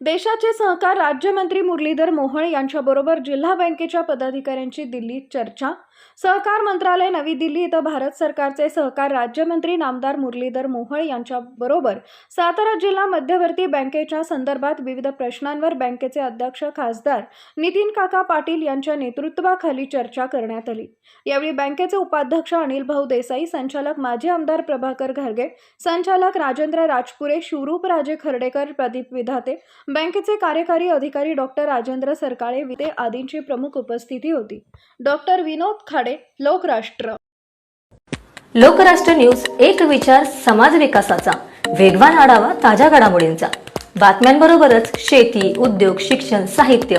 देशाचे सहकार राज्यमंत्री मुरलीधर मोहोळ यांच्याबरोबर जिल्हा बँकेच्या पदाधिकाऱ्यांची दिल्लीत चर्चा. सहकार मंत्रालय नवी दिल्ली इथं भारत सरकारचे सहकार राज्यमंत्री नामदार मुरलीधर मोहोळ यांच्याबरोबर सातारा जिल्हा मध्यवर्ती बँकेच्या संदर्भात विविध प्रश्नांवर बँकेचे अध्यक्ष खासदार नितीन काका पाटील यांच्या नेतृत्वाखाली चर्चा करण्यात आली. यावेळी बँकेचे उपाध्यक्ष अनिल भाऊ देसाई संचालक माजी आमदार प्रभाकर घरगे संचालक राजेंद्र राजपुरे शिवरूप राजे खर्डेकर प्रदीप विधाते बँकेचे कार्यकारी अधिकारी डॉक्टर राजेंद्र सरकाळे विते आदींची प्रमुख उपस्थिती होती. डॉक्टर विनोद खाडे लोकराष्ट्र. लोकराष्ट्र न्यूज एक विचार समाज विकासाचा. वेगवान आढावा ताज्या घडामोडींचा. बातम्यांबरोबरच शेती उद्योग शिक्षण साहित्य